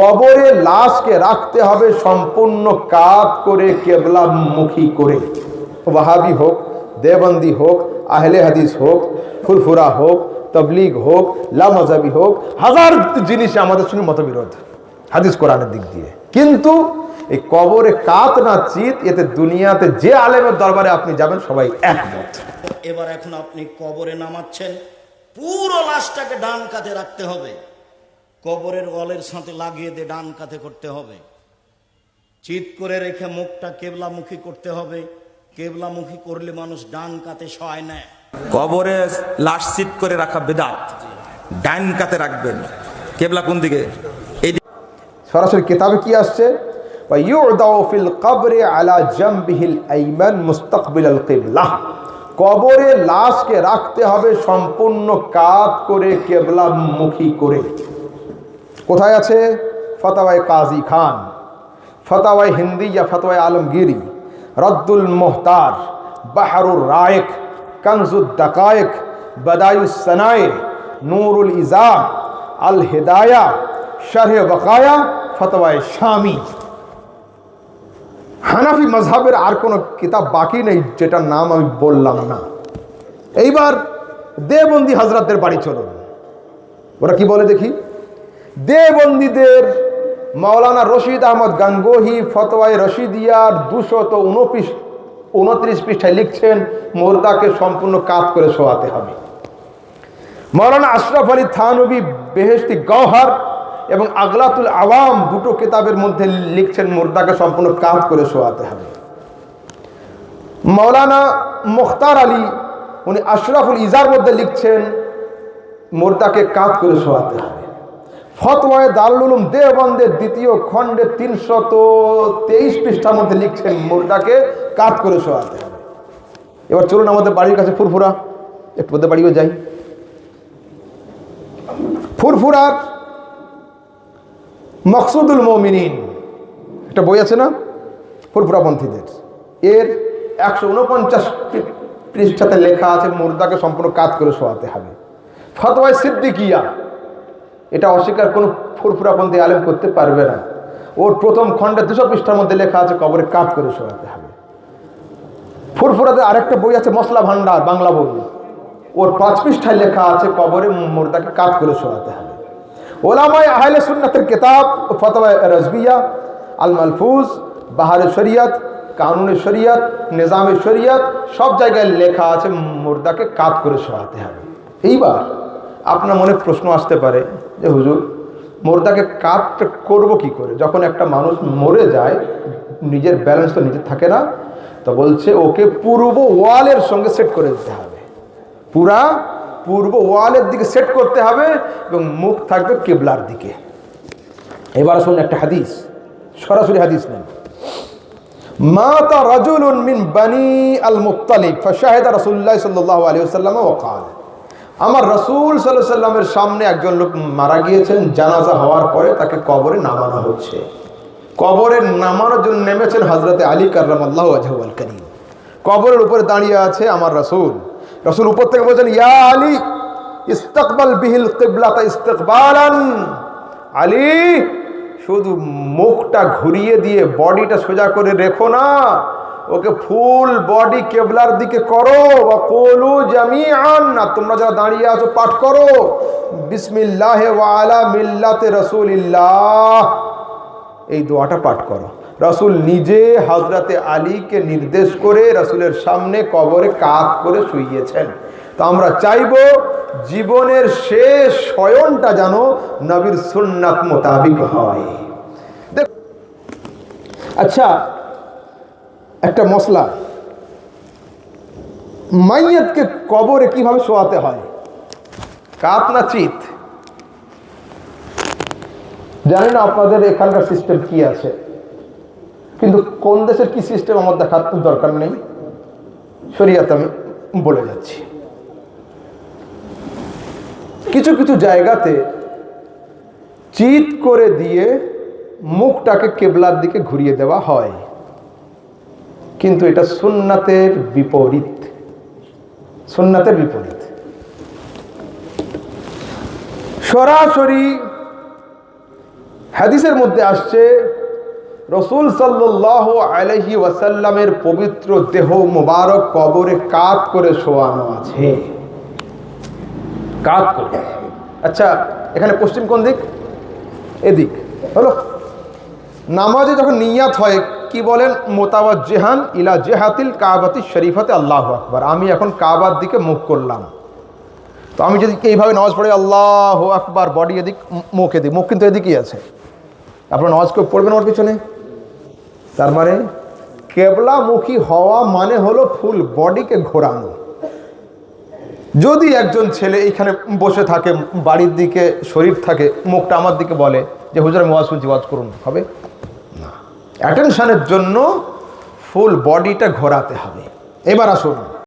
কবরে লাশকে রাখতে হবে সম্পূর্ণ কাত করে, কেবলামুখী করে। ওয়াহাবি হোক দেবন্দি হোক, আহলে হাদিস হোক, ফুরফুরা হোক, তবলিগ হোক, লামজাবি হোক, হাজার জিনিসে আমাদের সঙ্গে মতবিরোধ, হাদিস কোরআনের দিক দিয়ে। কিন্তু এই কবরে কাত না চিত, এতে দুনিয়াতে যে আলেমের দরবারে আপনি যাবেন সবাই একমত। এবার এখন আপনি কবরে নামাচ্ছেন, পুরো লাশটাকে ডান কাঁধে রাখতে হবে। কবরের ওয়ালের সাথে লাগিয়ে দিয়ে ডান কাঁধে করতে হবে। চিত করে রেখে মুখটা কেবলামুখী করতে হবে। কেবলামুখী করলে মানুষ ডান কাতে সয় নেয়। কবরে লাশ চিত করে রাখা বেদাত। ডান কাতে রাখবেন। কেবলা কোন দিকে? এই সরাসরি কিতাবে কি আসছে? ফিল কবরে আলা কবরে লাশকে রাখতে হবে সম্পূর্ণ কাত করে কেবলামুখী করে। কোথায় আছে? ফতাওয়ায় কাজী খান, ফতাওয়ায় হিন্দি ইয়া ফতোয়ায় আলমগিরি, রদ্দুল মোহতার, বাহারুর রায়েক, কনজুদ দাকায়েক, বদায়ুস সনায়ে, নূরুল ইজাম, আল হেদায়া, শারহে বকায়া ফতোয়ায় শামি। হানাফি মজহাবের আর কোনো কিতাব বাকি নেই যেটার নাম আমি বললাম না। এইবার দেবন্দি হজরতদের বাড়ি চলুন। ওরা কি বলে দেখি? দেবন্দীদের মাওলানা রশিদ আহমদ গাঙ্গোহি, ফতোয়ায় রশিদিয়ার দুশত উনত্রিশ উনত্রিশ পৃষ্ঠায় লিখছেন, মোর্দাকে সম্পূর্ণ কাত করে শোয়াতে হবে। মাওলানা আশরাফ আলী থানবী বেহেস্তি গওহার এবং আগলাতুল আওয়াম দুটো কিতাবের মধ্যে লিখছেন, মুর্দাকে সম্পূর্ণ কাত করে শোয়াতে হবে। মাওলানা মুখতার আলী, উনি আশরাফুল ইজার মধ্যে লিখছেন, মুর্দাকে কাত করে শোয়াতে হবে। ফতওয়ায় দারুল উলুম দেওবন্দের দ্বিতীয় খণ্ডে তিনশত তেইশ পৃষ্ঠার মধ্যে লিখছেন মুর্দাকে কাত করে শোয়াতে হবে। এবার চলুন আমাদের বাড়ির কাছে ফুরফুরা, একটু মধ্যে বাড়িও যাই। ফুরফুরার মকসুদুল মমিনিন, একটা বই আছে না? ফুরফুরাপন্থীদের। এর একশো উনপঞ্চাশ পৃষ্ঠাতে লেখা আছে মুর্দাকে সম্পূর্ণ কাজ করে শোয়াতে হবে। ফতোয়ায় সিদ্দিকিয়া এটা অস্বীকার কোনো ফুরফুরাপন্থী আলেম করতে পারবে না। ওর প্রথম খণ্ডে দুশো পৃষ্ঠার মধ্যে লেখা আছে, কবরে কাজ করে শোয়াতে হবে। ফুরফুরাতে আরেকটা বই আছে, মশলা ভান্ডার বাংলা বই। ওর পাঁচ পৃষ্ঠায় লেখা আছে, কবরে মুর্দাকে কাজ করে শোয়াতে হবে। ওলামায় আহলে সুন্নাতের কেতাব ফতোয়া রজবিয়া আল মালফুজ বাহারে শরিয়ত কানুনের শরিয়ত নিজামের শরিয়ত, সব জায়গায় লেখা আছে, মুর্দাকে কাত করে শোয়াতে হবে। এইবার আপনার মনে প্রশ্ন আসতে পারে যে, হুজুর, মোর্দাকে কাপটা করব কি করে? যখন একটা মানুষ মরে যায়, নিজের ব্যালেন্স তো নিজের থাকে না, তো বলছে ওকে পূর্ব ওয়ালের সঙ্গে সেট করে দিতে হবে। পুরা পূর্ব ওয়ালের দিকে সেট করতে হবে এবং মুখ থাকবে কেবলার দিকে। এবার শুনুন একটা হাদিস, সরাসরি হাদিস নেন। মাতা রাজুল মিন বানি আল মুতালিক ফাশাহেদা রসুল্লাহ সাল্লাহ আলী সাল্লাম ওকাল আমার রসুল আলাইহি সাল্লামের সামনে একজন লোক মারা গিয়েছেন, জানাজা হওয়ার পরে তাকে কবরে নামানো হচ্ছে। কবরে নামানোর জন্য নেমেছেন হযরতে আলী কাররামাল্লাহু ওয়াজহু আল করিম। কবরের উপরে দাঁড়িয়ে আছে আমার রসুল। রসুল উপর থেকে বলছেন, ইয়া আলী, ইস্তাকবাল বিহিল কিবলাতা ইস্তিকবালান। আলী, শুধু মুখটা ঘুরিয়ে দিয়ে বডিটা সোজা করে রেখো না। ওকে ফুল বডি কেবলার দিকে করো বা কোলু জামিআন না তোমরা যারা দাঁড়িয়ে আছো, পাঠ করো। বিসমিল্লাহ ওয়ালা মিল্লাতে রসুলিল্লাহ। এই দোয়াটা পাঠ করো। রসুল নিজে হজরতে আলীকে নির্দেশ করে রসুলের সামনে কবরে কাত করে শুইয়েছেন। তো আমরা চাইব জীবনের শেষ শয়নটা যেন নবীর সুন্নাত মোতাবিক হয়। দেখ- আচ্ছা একটা মশলা। মাইয়াতকে কবরে কীভাবে শোয়াতে হয়? কাত না চিত? জানি না আপনাদের এখানকার সিস্টেম কি আছে। কিন্তু কোন দেশের কি সিস্টেম আমার দেখার দরকার নেই। শরিয়াতে আমি বলে যাচ্ছি। কিছু কিছু জায়গাতে চিত করে দিয়ে মুখটাকে কেবলার দিকে ঘুরিয়ে দেওয়া হয়। কিন্তু এটা সুন্নাতের বিপরীত। সুন্নাতের বিপরীত। সরাসরি হাদিসের মধ্যে আসছে, রসুল সাল্লাহ আলহি ওয়াসাল্লামের পবিত্র দেহ মোবারক কবরে কাত করে শোয়ানো আছে। কাত করে। আচ্ছা এখানে পশ্চিম কোন দিক? এদিক। হলো, নামাজে যখন নিয়াত হয় কি বলেন? মোতাবাজ জেহান ইলা জেহাতিল কাবাতি শরীফাতে আল্লাহ আকবার। আমি এখন কাবার দিকে মুখ করলাম। তো আমি যদি এইভাবে নামাজ পড়ি আল্লাহ আকবার, বডি এদিক, মুখ এদিক, মুখ কিন্তু এদিকেই আছে। আপনার নামাজ কেউ পড়বেন ওর পিছনে? তার মানে কেবলামুখী হওয়া মানে হলো ফুল বডিকে ঘোরানো। যদি একজন ছেলে এইখানে বসে থাকে, বাড়ির দিকে শরীর থাকে, মুখটা আমার দিকে বলে যে, হুজুর, আমি শুনছি, ওয়াজ করুন। হবে? অ্যাটেনশনের জন্য ফুল বডিটা ঘোরাতে হবে। এবার আসুন।